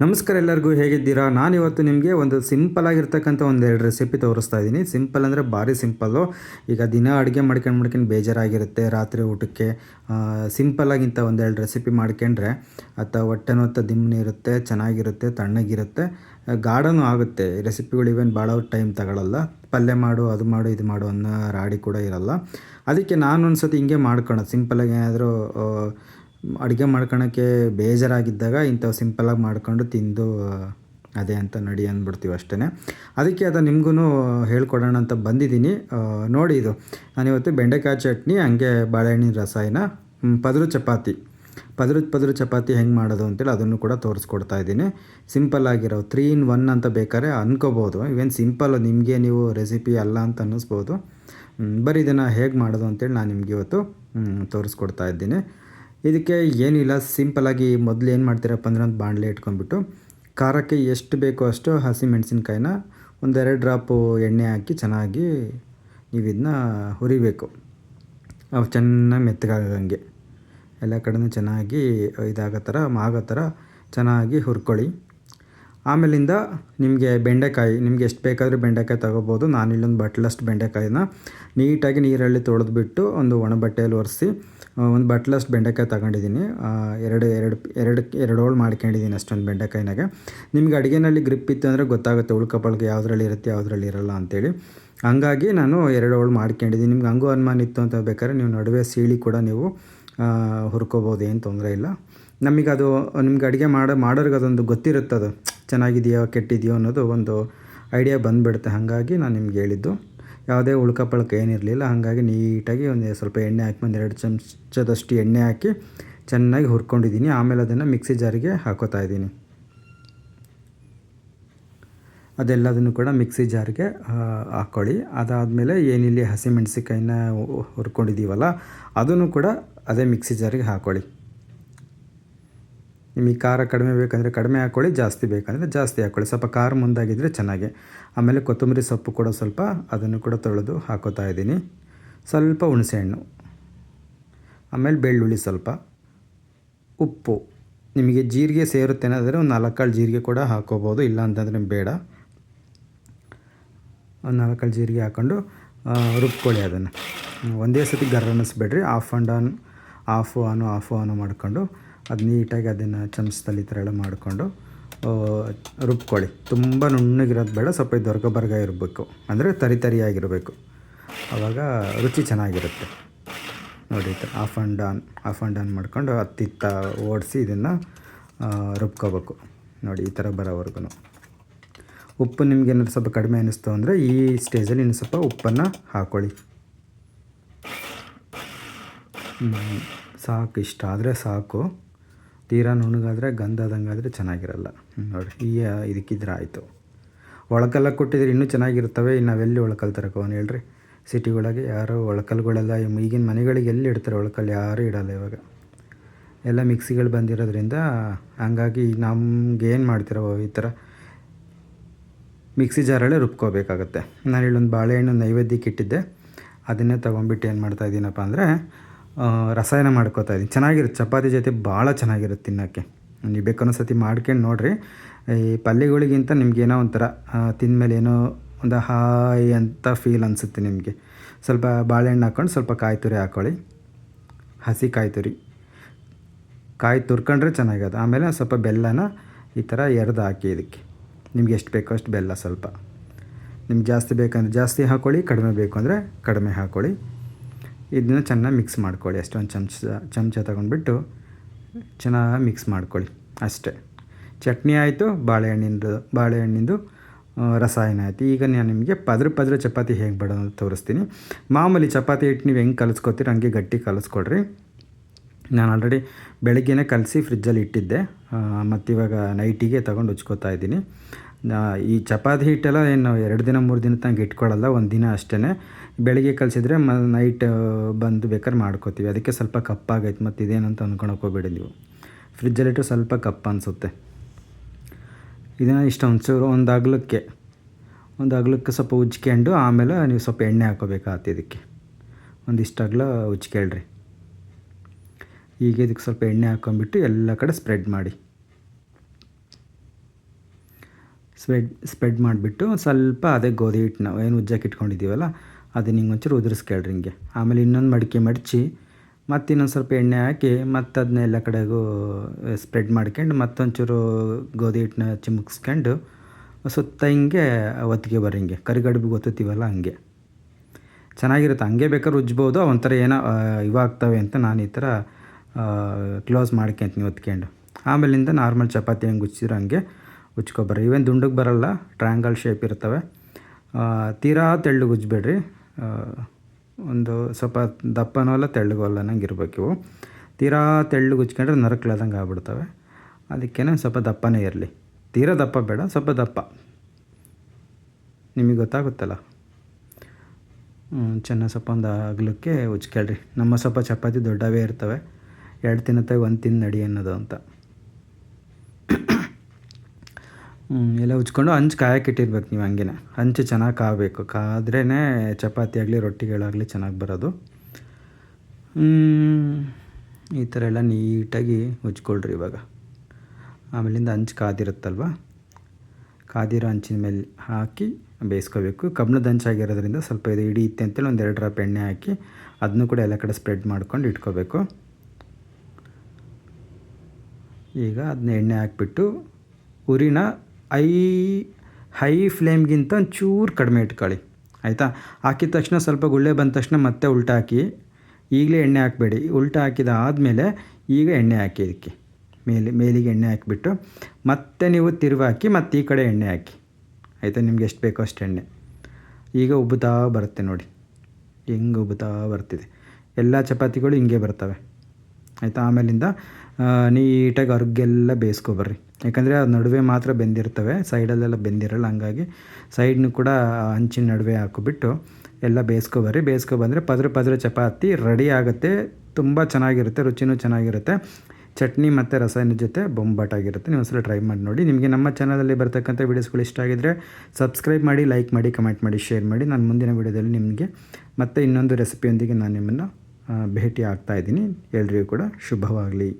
ನಮಸ್ಕಾರ ಎಲ್ಲರಿಗೂ, ಹೇಗಿದ್ದೀರಾ? ನಾನು ಇವತ್ತು ನಿಮಗೆ ಒಂದು ಸಿಂಪಲ್ ಆಗಿರ್ತಕ್ಕಂಥ ಒಂದೆರಡು ರೆಸಿಪಿ ತೋರಿಸ್ತಾ ಇದ್ದೀನಿ. ಸಿಂಪಲ್ ಅಂದರೆ ಭಾರಿ ಸಿಂಪಲ್ಲು. ಈಗ ದಿನ ಅಡುಗೆ ಮಾಡ್ಕೊಂಡು ಮಾಡ್ಕೊಂಡು ಬೇಜಾರಾಗಿರುತ್ತೆ ರಾತ್ರಿ ಊಟಕ್ಕೆ. ಸಿಂಪಲ್ಲಾಗಿಂತ ಒಂದೆರಡು ರೆಸಿಪಿ ಮಾಡ್ಕೊಂಡ್ರೆ ಅಥವಾ ಹೊಟ್ಟೆನೂ ಹೊತ್ತ ದಿಮ್ಮನೆ ಇರುತ್ತೆ, ಚೆನ್ನಾಗಿರುತ್ತೆ, ತಣ್ಣಗಿರುತ್ತೆ. ಗಾಢನೂ ಆಗುತ್ತೆ. ರೆಸಿಪಿಗಳು ಇವೇನು ಭಾಳ ಟೈಮ್ ತಗೊಳ್ಳಲ್ಲ ಪಲ್ಯ ಮಾಡು, ಅದು ಮಾಡು, ಇದು ಮಾಡು ಅನ್ನೋ ರಾಡಿ ಕೂಡ ಇರಲ್ಲ. ಅದಕ್ಕೆ ನಾನು ಒಂದು ಸತಿ ಹಿಂಗೆ ಮಾಡ್ಕೊಳ್ಳೋದು. ಸಿಂಪಲ್ಲಾಗಿ ಏನಾದರೂ ಅಡುಗೆ ಮಾಡ್ಕೊಳಕ್ಕೆ ಬೇಜಾರಾಗಿದ್ದಾಗ ಇಂಥವು ಸಿಂಪಲಾಗಿ ಮಾಡ್ಕೊಂಡು ತಿಂದು ಅದೇ ಅಂತ ನಡಿ ಅಂದ್ಬಿಡ್ತೀವಿ ಅಷ್ಟೇ ಅದಕ್ಕೆ ಅದು ನಿಮಗೂ ಹೇಳ್ಕೊಡೋಣ ಅಂತ ಬಂದಿದ್ದೀನಿ. ನೋಡಿ ಇದು. ನಾನಿವತ್ತು ಬೆಂಡೆಕಾಯಿ ಚಟ್ನಿ, ಹಂಗೆ ಬಾಳೆಹಣ್ಣಿನ ರಸಾಯನ ಪದರು ಚಪಾತಿ. ಪದರು ಪದರು ಚಪಾತಿ ಹೆಂಗೆ ಮಾಡೋದು ಅಂತೇಳಿ ಅದನ್ನು ಕೂಡ ತೋರಿಸ್ಕೊಡ್ತಾ ಇದ್ದೀನಿ. ಸಿಂಪಲ್ ಆಗಿರೋ ತ್ರೀ ಇನ್ ಒನ್ ಅಂತ ಬೇಕಾದ್ರೆ ಅನ್ಕೋಬೋದು. ಇವೇನು ಸಿಂಪಲ್ ನಿಮಗೆ ನೀವು ರೆಸಿಪಿ ಅಲ್ಲ ಅಂತ ಅನ್ನಿಸ್ಬೋದು. ಬರೀ ಇದನ್ನು ಹೇಗೆ ಮಾಡೋದು ಅಂತೇಳಿ ನಾನು ನಿಮಗೆ ಇವತ್ತು ತೋರಿಸ್ಕೊಡ್ತಾ ಇದ್ದೀನಿ. ಇದಕ್ಕೆ ಏನಿಲ್ಲ ಸಿಂಪಲಾಗಿ ಮೊದಲು ಏನು ಮಾಡ್ತೀರಪ್ಪ ಅಂದ್ರೆ ಒಂದು ಬಾಣಲೆ ಇಟ್ಕೊಂಡ್ಬಿಟ್ಟು ಖಾರಕ್ಕೆ ಎಷ್ಟು ಬೇಕೋ ಅಷ್ಟು ಹಸಿ ಮೆಣಸಿನ್ಕಾಯಿನ ಒಂದೆರಡು ಡ್ರಾಪು ಎಣ್ಣೆ ಹಾಕಿ ಚೆನ್ನಾಗಿ ನೀವು ಇದನ್ನ ಹುರಿಬೇಕು. ಅವು ಚೆನ್ನಾಗಿ ಮೆತ್ತಗಾಗಂಗೆ. ಎಲ್ಲ ಕಡೆನೂ ಚೆನ್ನಾಗಿ ಇದಾಗೋ ಥರ, ಆಗೋ ಥರ ಚೆನ್ನಾಗಿ ಹುರ್ಕೊಳ್ಳಿ. ಆಮೇಲಿಂದ ನಿಮಗೆ ಬೆಂಡೆಕಾಯಿ, ನಿಮ್ಗೆ ಎಷ್ಟು ಬೇಕಾದರೂ ಬೆಂಡೆಕಾಯಿ ತೊಗೋಬೋದು. ನಾನು ಇಲ್ಲೊಂದು ಬಟ್ಲಷ್ಟು ಬೆಂಡೆಕಾಯಿನ ನೀಟಾಗಿ ನೀರಲ್ಲಿ ತೊಳೆದ್ಬಿಟ್ಟು ಒಂದು ಒಣ ಬಟ್ಟೆಯಲ್ಲಿ ಒರೆಸಿ ಒಂದು ಬಟ್ಲಷ್ಟು ಬೆಂಡೆಕಾಯಿ ತಗೊಂಡಿದ್ದೀನಿ ಎರಡು ಎರಡು ಎರಡು ಎರಡು ಹೋಳು ಮಾಡ್ಕೊಂಡಿದ್ದೀನಿ ಅಷ್ಟೊಂದು ಬೆಂಡೆಕಾಯಿನಾಗೆ. ನಿಮ್ಗೆ ಅಡುಗೆನಲ್ಲಿ ಗ್ರಿಪ್ ಇತ್ತು ಅಂದರೆ ಗೊತ್ತಾಗುತ್ತೆ ಉಳ್ಕಪ್ಪಳಿಗೆ ಯಾವುದ್ರಲ್ಲಿ ಇರುತ್ತೆ, ಯಾವುದ್ರಲ್ಲಿ ಇರಲ್ಲ ಅಂತೇಳಿ. ಹಂಗಾಗಿ ನಾನು ಎರಡು ಹೋಳು ಮಾಡ್ಕೊಂಡಿದ್ದೀನಿ ನಿಮ್ಗೆ ಹಂಗೂ ಅನುಮಾನ ಇತ್ತು ಅಂತ ಬೇಕಾದ್ರೆ ನೀವು ನಡುವೆ ಸೀಳಿ ಕೂಡ ನೀವು ಹುರ್ಕೋಬೋದು, ಏನು ತೊಂದರೆ ಇಲ್ಲ. ನಮಗೆ ಅದು ನಿಮ್ಗೆ ಅಡುಗೆ ಮಾಡೋ ಮಾಡೋರಿಗೆ ಅದೊಂದು ಗೊತ್ತಿರುತ್ತೆ ಅದು ಚೆನ್ನಾಗಿದೆಯೋ, ಕೆಟ್ಟಿದೆಯೋ ಅನ್ನೋದು ಒಂದು ಐಡಿಯಾ ಬಂದುಬಿಡುತ್ತೆ. ಹಾಗಾಗಿ ನಾನು ನಿಮ್ಗೆ ಹೇಳಿದ್ದು, ಯಾವುದೇ ಉಳ್ಕ ಪಳ್ಕ ಏನಿರಲಿಲ್ಲ. ಹಾಗಾಗಿ ನೀಟಾಗಿ ಒಂದು ಸ್ವಲ್ಪ ಎಣ್ಣೆ ಹಾಕಿ, ಒಂದು ಎರಡು ಚಮಚದಷ್ಟು ಎಣ್ಣೆ ಹಾಕಿ ಚೆನ್ನಾಗಿ ಹುರ್ಕೊಂಡಿದ್ದೀನಿ. ಆಮೇಲೆ ಅದನ್ನು ಮಿಕ್ಸಿ ಜಾರಿಗೆ ಹಾಕೋತಾ ಇದ್ದೀನಿ. ಅದೆಲ್ಲದನ್ನು ಕೂಡ ಮಿಕ್ಸಿ ಜಾರಿಗೆ ಹಾಕ್ಕೊಳ್ಳಿ ಅದಾದಮೇಲೆ ಏನಿಲ್ಲಿ ಹಸಿಮೆಣ್ಸಿಕಾಯಿನ ಹುರ್ಕೊಂಡಿದ್ದೀವಲ್ಲ ಅದನ್ನು ಕೂಡ ಅದೇ ಮಿಕ್ಸಿ ಜಾರಿಗೆ ಹಾಕ್ಕೊಳ್ಳಿ ನಿಮಗೆ ಖಾರ ಕಡಿಮೆ ಬೇಕಂದರೆ ಕಡಿಮೆ ಹಾಕ್ಕೊಳ್ಳಿ ಜಾಸ್ತಿ ಬೇಕಂದರೆ ಜಾಸ್ತಿ ಹಾಕ್ಕೊಳ್ಳಿ ಸ್ವಲ್ಪ ಖಾರ ಮುಂದಾಗಿದ್ದರೆ ಚೆನ್ನಾಗಿ. ಆಮೇಲೆ ಕೊತ್ತಂಬರಿ ಸೊಪ್ಪು ಕೂಡ ಸ್ವಲ್ಪ ಅದನ್ನು ಕೂಡ ತೊಳೆದು ಹಾಕೋತಾ ಇದ್ದೀನಿ. ಸ್ವಲ್ಪ ಹುಣಸೆಹಣ್ಣು. ಆಮೇಲೆ ಬೆಳ್ಳುಳ್ಳಿ ಸ್ವಲ್ಪ. ಉಪ್ಪು. ನಿಮಗೆ ಜೀರಿಗೆ ಸೇರುತ್ತೆ ಅನ್ನೋದಾದರೆ ಒಂದು ನಾಲ್ಕಾಳು ಜೀರಿಗೆ ಕೂಡ ಹಾಕೋಬೋದು. ಇಲ್ಲ ಅಂತಂದರೆ ಬೇಡ. ಒಂದು ಕಾಳು ಜೀರಿಗೆ ಹಾಕ್ಕೊಂಡು ರುಬ್ಕೊಳ್ಳಿ ಅದನ್ನು. ಒಂದೇ ಸತಿ ಗರ್ರನ್ನಿಸ್ಬೇಡ್ರಿ off and on off on off on ಮಾಡಿಕೊಂಡು ಅದು ನೀಟಾಗಿ ಅದನ್ನು ಚಮಚದಲ್ಲಿ ಈ ಥರ ಎಲ್ಲ ಮಾಡಿಕೊಂಡು ರುಬ್ಕೊಳ್ಳಿ. ತುಂಬ ನುಣ್ಣಗಿರೋದು ಬೇಡ, ಸ್ವಲ್ಪ ದೊರ್ಗ ಬರ್ಗ ಇರಬೇಕು. ಅಂದರೆ ತರಿ ತರಿಯಾಗಿರಬೇಕು. ಆವಾಗ ರುಚಿ ಚೆನ್ನಾಗಿರುತ್ತೆ. ನೋಡಿ off and on off and on ಮಾಡ್ಕೊಂಡು ಹತ್ತಿತ್ತ ಓಡಿಸಿ ಇದನ್ನು ರುಬ್ಕೋಬೇಕು. ನೋಡಿ, ಈ ಥರ ಬರೋವರೆಗೂ ಉಪ್ಪು ನಿಮ್ಗೆ ಏನಾದ್ರು ಸ್ವಲ್ಪ ಕಡಿಮೆ ಅನ್ನಿಸ್ತು ಅಂದರೆ ಈ ಸ್ಟೇಜಲ್ಲಿ ಇನ್ನು ಸ್ವಲ್ಪ ಉಪ್ಪನ್ನು ಹಾಕ್ಕೊಳ್ಳಿ. ಸಾಕು, ಇಷ್ಟ ಆದರೆ ಸಾಕು. ತೀರಾ ನುಣ್ಣಗಾದರೆ ಗಂಧದಂಗಾದರೆ ಚೆನ್ನಾಗಿರಲ್ಲ. ನೋಡಿ ಈ ಇದಕ್ಕಿದ್ರೆ ಆಯಿತು. ಒಳಕಲ್ಲ ಕೊಟ್ಟಿದ್ರೆ ಇನ್ನೂ ಚೆನ್ನಾಗಿರ್ತವೆ ಇನ್ನು ನಾವೆಲ್ಲಿ ಒಳಕಲ್ ತರಕೋನು ಹೇಳ್ರಿ? ಸಿಟಿ ಒಳಗೆ ಯಾರೋ ಒಳಕಲ್ಗಳೆಲ್ಲ ಈಗಿನ ಮನೆಗಳಿಗೆ ಎಲ್ಲಿ ಇಡ್ತಾರೆ ಒಳಕಲ್, ಯಾರೂ ಇಡಲ್ಲ ಇವಾಗ. ಎಲ್ಲ ಮಿಕ್ಸಿಗಳು ಬಂದಿರೋದ್ರಿಂದ ಹಂಗಾಗಿ ನಮ್ಗೆ ಏನು ಮಾಡ್ತಿರೋ ಈ ಥರ ಮಿಕ್ಸಿ ಜಾರಲ್ಲೇ ರುಬ್ಕೋಬೇಕಾಗತ್ತೆ. ನಾನು ಇಲ್ಲೊಂದು ಬಾಳೆಹಣ್ಣು ನೈವೇದ್ಯಕ್ಕೆ ಇಟ್ಟಿದ್ದೆ. ಅದನ್ನೇ ತೊಗೊಂಬಿಟ್ಟು ಏನು ಮಾಡ್ತಾ ಇದ್ದೀನಪ್ಪ ಅಂದರೆ ರಸಾಯನ ಮಾಡ್ಕೋತಾ ಇದ್ದೀನಿ. ಚೆನ್ನಾಗಿರುತ್ತೆ. ಚಪಾತಿ ಜೊತೆ ಭಾಳ ಚೆನ್ನಾಗಿರುತ್ತೆ ತಿನ್ನೋಕ್ಕೆ. ನೀವು ಬೇಕನ್ನೋ ಸತಿ ಮಾಡ್ಕೊಂಡು ನೋಡಿರಿ. ಈ ಪಲ್ಯಗಳಿಗಿಂತ ನಿಮ್ಗೇನೋ ಒಂಥರ ತಿಂದಮೇಲೆ ಏನೋ ಒಂದು ಹಾಯ್ ಅಂತ ಫೀಲ್ ಅನಿಸುತ್ತೆ ನಿಮಗೆ. ಸ್ವಲ್ಪ ಬಾಳೆಹಣ್ಣು ಹಾಕ್ಕೊಂಡು ಸ್ವಲ್ಪ ಕಾಯಿ ತುರಿ ಹಾಕ್ಕೊಳ್ಳಿ ಹಸಿ ಕಾಯಿ ತುರಿ. ಕಾಯಿ ತುರ್ಕೊಂಡ್ರೆ ಚೆನ್ನಾಗಿದೆ. ಆಮೇಲೆ ಸ್ವಲ್ಪ ಬೆಲ್ಲನ ಈ ಥರ ಎರ್ದು ಹಾಕಿ ಇದಕ್ಕೆ. ನಿಮ್ಗೆ ಎಷ್ಟು ಬೇಕೋ ಅಷ್ಟು ಬೆಲ್ಲ ಸ್ವಲ್ಪ. ನಿಮ್ಗೆ ಜಾಸ್ತಿ ಬೇಕಂದ್ರೆ ಜಾಸ್ತಿ ಹಾಕ್ಕೊಳ್ಳಿ ಕಡಿಮೆ ಬೇಕು ಅಂದರೆ ಕಡಿಮೆ ಹಾಕ್ಕೊಳ್ಳಿ ಇದನ್ನ ಚೆನ್ನಾಗಿ ಮಿಕ್ಸ್ ಮಾಡ್ಕೊಳ್ಳಿ. ಅಷ್ಟೊಂದು ಚಮಚ ಚಮಚ ತೊಗೊಂಡ್ಬಿಟ್ಟು ಚೆನ್ನಾಗಿ ಮಿಕ್ಸ್ ಮಾಡ್ಕೊಳ್ಳಿ. ಅಷ್ಟೇ. ಚಟ್ನಿ ಆಯಿತು, ಬಾಳೆಹಣ್ಣಿಂದು ಬಾಳೆಹಣ್ಣಿಂದು ರಸಾಯನ ಆಯಿತು. ಈಗ ನಾನು ನಿಮಗೆ ಪದ್ರ ಪದ್ರ ಚಪಾತಿ ಹೇಗೆ ಮಾಡೋದು ಅಂತ ತೋರಿಸ್ತೀನಿ. ಮಾಮೂಲಿ ಚಪಾತಿ ಹಿಟ್ಟು ನೀವು ಹೆಂಗೆ ಕಲಿಸ್ಕೊತೀರ ಹಂಗೆ ಗಟ್ಟಿ ಕಲಿಸ್ಕೊಡ್ರಿ. ನಾನು ಆಲ್ರೆಡಿ ಬೆಳಗ್ಗೆನೇ ಕಲಸಿ ಫ್ರಿಜ್ಜಲ್ಲಿ ಇಟ್ಟಿದ್ದೆ. ಮತ್ತು ಇವಾಗ ನೈಟಿಗೆ ತೊಗೊಂಡು ಉಚ್ಕೋತಾ ಇದ್ದೀನಿ. ಈ ಚಪಾತಿ ಹಿಟ್ಟೆಲ್ಲ ಏನು ಎರಡು ದಿನ, ಮೂರು ದಿನ ತನಕ ಇಟ್ಕೊಳ್ಳಲ್ಲ, ಒಂದು ದಿನ ಅಷ್ಟೇ ಬೆಳಗ್ಗೆ ಕಲಿಸಿದ್ರೆ ಮ ನೈಟ್ ಬಂದು ಬೇಕಾದ್ರೆ ಮಾಡ್ಕೋತೀವಿ. ಅದಕ್ಕೆ ಸ್ವಲ್ಪ ಕಪ್ಪಾಗೈತೆ ಮತ್ತು ಇದೇನಂತ ಅಂದ್ಕೊಳಕ್ಕೆ ಹೋಗ್ಬೇಡಿ ನೀವು. ಫ್ರಿಜ್ಜಲ್ಲಿಟ್ಟು ಸ್ವಲ್ಪ ಕಪ್ಪ ಅನಿಸುತ್ತೆ. ಇದನ್ನು ಇಷ್ಟ ಒಂಚೂರು, ಒಂದು ಅಗಲಕ್ಕೆ ಒಂದು ಅಗಲಕ್ಕೆ ಸ್ವಲ್ಪ ಉಜ್ಕೊಂಡು ಆಮೇಲೆ ನೀವು ಸ್ವಲ್ಪ ಎಣ್ಣೆ ಹಾಕೋಬೇಕಾಗತ್ತೆ ಇದಕ್ಕೆ. ಒಂದಿಷ್ಟು ಅಗಲ ಉಜ್ಕೇಳ್ರಿ ಈಗ ಇದಕ್ಕೆ ಸ್ವಲ್ಪ ಎಣ್ಣೆ ಹಾಕೊಂಡ್ಬಿಟ್ಟು ಎಲ್ಲ ಕಡೆ ಸ್ಪ್ರೆಡ್ ಮಾಡಿ. ಸ್ಪ್ರೆಡ್ ಸ್ಪ್ರೆಡ್ ಮಾಡಿಬಿಟ್ಟು ಸ್ವಲ್ಪ ಅದೇ ಗೋಧಿ ಹಿಟ್ಟನ್ನ, ಏನು ಉಜ್ಜಕ್ಕೆ ಇಟ್ಕೊಂಡಿದ್ದೀವಲ್ಲ ಅದನ್ನ ಹಿಂಗೆ ಒಂಚೂರು ಉದುರಿಸ್ಕೇಳ್ರಿ ಹಿಂಗೆ. ಆಮೇಲೆ ಇನ್ನೊಂದು ಮಡಿಕೆ ಮಡಚಿ ಮತ್ತು ಇನ್ನೊಂದು ಸ್ವಲ್ಪ ಎಣ್ಣೆ ಹಾಕಿ ಮತ್ತು ಅದನ್ನ ಎಲ್ಲ ಕಡೆಗೂ ಸ್ಪ್ರೆಡ್ ಮಾಡ್ಕೊಂಡು ಮತ್ತೊಂಚೂರು ಗೋಧಿ ಹಿಟ್ಟನ್ನ ಚಿಮುಕ್ಸ್ಕೊಂಡು ಸುತ್ತ ಹಿಂಗೆ ಒತ್ತಿಗೆ ಬರ್ರಿ ಹಿಂಗೆ. ಕರಿಗಡುಬಿಗೆ ಒತ್ತುತ್ತೀವಲ್ಲ ಹಂಗೆ. ಚೆನ್ನಾಗಿರುತ್ತೆ. ಹಂಗೆ ಬೇಕಾದ್ರೆ ಉಜ್ಬೋದು ಒಂಥರ ಏನೋ ಇವಾಗ್ತವೆ ಅಂತ ನಾನು ಈ ಥರ ಕ್ಲೋಸ್ ಮಾಡ್ಕೊಂತೀನಿ ಒತ್ಕೊಂಡು. ಆಮೇಲಿಂದ ನಾರ್ಮಲ್ ಚಪಾತಿ ಹೆಂಗೆ ಉಚ್ಚಿದ್ರೆ ಹಂಗೆ ಉಚ್ಕೊಬರ್ರಿ. ಇವೇನು ದುಂಡಗೆ ಬರಲ್ಲ. ಟ್ರ್ಯಾಂಗಲ್ ಶೇಪ್ ಇರ್ತವೆ ತೀರಾ ತೆಳ್ಳಗೆ ಉಜ್ಬೇಡ್ರಿ. ಒಂದು ಸ್ವಲ್ಪ ದಪ್ಪನೂ ಅಲ್ಲ ತೆಳ್ಳಗೂ ಅಲ್ಲ ನಂಗೆ ಇರ್ಬೇಕು ಇವು. ತೀರಾ ತೆಳ್ಳಗೆ ಉಚ್ಕೊಂಡ್ರೆ ನರಕ್ಲಾದಂಗೆ ಆಗ್ಬಿಡ್ತವೆ. ಅದಕ್ಕೇನೆ ಸ್ವಲ್ಪ ದಪ್ಪನೇ ಇರಲಿ. ತೀರಾ ದಪ್ಪ ಬೇಡ, ಸ್ವಲ್ಪ ದಪ್ಪ. ನಿಮಗೆ ಗೊತ್ತಾಗುತ್ತಲ್ಲ? ಚೆನ್ನಾಗಿ ಸ್ವಲ್ಪ ಒಂದು ಅಗಲಕ್ಕೆ ಉಚ್ಕೇಳ್ರಿ ನಮ್ಮ ಸ್ವಲ್ಪ ಚಪಾತಿ ದೊಡ್ಡವೇ ಇರ್ತವೆ. ಎರಡು ತಿನ್ನತ್ತಾಗ ಒಂದು ತಿಂದು ನಡಿ ಅನ್ನೋದು ಅಂತ. ಎಲ್ಲ ಉಜ್ಕೊಂಡು ಹಂಚು ಕಾಯಕ್ಕೆ ಇಟ್ಟಿರ್ಬೇಕು ನೀವು ಹಂಗೆ ಹಂಚು ಚೆನ್ನಾಗಿ ಕಾಯಬೇಕು ಕಾದ್ರೇ ಚಪಾತಿ ಆಗಲಿ, ರೊಟ್ಟಿಗಳಾಗಲಿ ಚೆನ್ನಾಗಿ ಬರೋದು. ಈ ಥರ ಎಲ್ಲ ನೀಟಾಗಿ ಉಜ್ಕೊಳ್ರಿ ಇವಾಗ. ಆಮೇಲಿಂದ ಹಂಚು ಕಾದಿರುತ್ತಲ್ವ? ಕಾದಿರೋ ಹಂಚಿನ ಮೇಲೆ ಹಾಕಿ ಬೇಯಿಸ್ಕೋಬೇಕು. ಕಬ್ಬಿಣದ ಹಂಚಾಗಿರೋದ್ರಿಂದ ಸ್ವಲ್ಪ ಇದು ಹಿಡಿಯುತ್ತೆ ಅಂತೇಳಿ ಒಂದು ಎರಡು ಡ್ರಾಪ್ ಎಣ್ಣೆ ಹಾಕಿ ಅದನ್ನು ಕೂಡ ಎಲ್ಲ ಕಡೆ ಸ್ಪ್ರೆಡ್ ಮಾಡ್ಕೊಂಡು ಇಟ್ಕೋಬೇಕು. ಈಗ ಅದನ್ನ ಎಣ್ಣೆ ಹಾಕ್ಬಿಟ್ಟು, ಉರಿನ ಐ, ಹೈ ಫ್ಲೇಮ್ಗಿಂತ ಒಂಚೂರು ಕಡಿಮೆ ಇಟ್ಕೊಳ್ಳಿ. ಆಯಿತಾ? ಹಾಕಿದ ತಕ್ಷಣ ಸ್ವಲ್ಪ ಗುಳ್ಳೆ ಬಂದ ತಕ್ಷಣ ಮತ್ತೆ ಉಲ್ಟಾ ಹಾಕಿ ಈಗಲೇ ಎಣ್ಣೆ ಹಾಕಬೇಡಿ. ಉಲ್ಟಾ ಹಾಕಿದ ಆದಮೇಲೆ ಈಗ ಎಣ್ಣೆ ಹಾಕಿ ಇದಕ್ಕೆ. ಮೇಲೆ, ಮೇಲಿಗೆ ಎಣ್ಣೆ ಹಾಕಿಬಿಟ್ಟು ಮತ್ತೆ ನೀವು ತಿರುವು ಹಾಕಿ ಮತ್ತೆ ಈ ಕಡೆ ಎಣ್ಣೆ ಹಾಕಿ. ಆಯಿತಾ? ನಿಮ್ಗೆ ಎಷ್ಟು ಬೇಕೋ ಅಷ್ಟು ಎಣ್ಣೆ. ಈಗ ಉಬ್ಬುತ್ತಾ ಬರುತ್ತೆ ನೋಡಿ. ಹೆಂಗೆ ಉಬ್ಬುತ್ತಾ ಬರ್ತಿದೆ. ಎಲ್ಲ ಚಪಾತಿಗಳು ಹಿಂಗೆ ಬರ್ತವೆ. ಆಯಿತಾ? ಆಮೇಲಿಂದ ನೀಟಾಗಿ ಅರ್ಗೆಲ್ಲ ಬೇಯಿಸ್ಕೊಬರ್ರಿ ಯಾಕಂದರೆ ಅದು ನಡುವೆ ಮಾತ್ರ ಬೆಂದಿರ್ತವೆ, ಸೈಡಲ್ಲೆಲ್ಲ ಬೆಂದಿರಲ್ಲ, ಹಂಗಾಗಿ ಸೈಡ್ನು ಕೂಡ ಹಂಚಿನ ನಡುವೆ ಹಾಕಿಬಿಟ್ಟು ಎಲ್ಲ ಬೇಯಿಸ್ಕೊಬರ್ರಿ ಬೇಯಿಸ್ಕೊಬಂದರೆ ಪದ್ರ ಪದ್ರ ಚಪಾತಿ ರೆಡಿ ಆಗುತ್ತೆ, ತುಂಬ ಚೆನ್ನಾಗಿರುತ್ತೆ, ರುಚಿನೂ ಚೆನ್ನಾಗಿರುತ್ತೆ. ಚಟ್ನಿ ಮತ್ತು ರಸಾಯನ ಜೊತೆ ಬೊಂಬಾಟಾಗಿರುತ್ತೆ. ನೀವು ಒಂದ್ಸಲ ಟ್ರೈ ಮಾಡಿ ನೋಡಿ. ನಿಮಗೆ ನಮ್ಮ ಚಾನಲಲ್ಲಿ ಬರ್ತಕ್ಕಂಥ ವೀಡಿಯೋಸ್ಗಳು ಇಷ್ಟ ಆಗಿದ್ದರೆ ಸಬ್ಸ್ಕ್ರೈಬ್ ಮಾಡಿ, ಲೈಕ್ ಮಾಡಿ, ಕಮೆಂಟ್ ಮಾಡಿ, ಶೇರ್ ಮಾಡಿ. ನಾನು ಮುಂದಿನ ವೀಡಿಯೋದಲ್ಲಿ ನಿಮಗೆ ಮತ್ತೆ ಇನ್ನೊಂದು ರೆಸಿಪಿಯೊಂದಿಗೆ ನಾನು ನಿಮ್ಮನ್ನು ಭೇಟಿ ಆಗ್ತಾ ಇದ್ದೀನಿ. ಎಲ್ರಿಗೂ ಕೂಡ ಶುಭವಾಗಲಿ.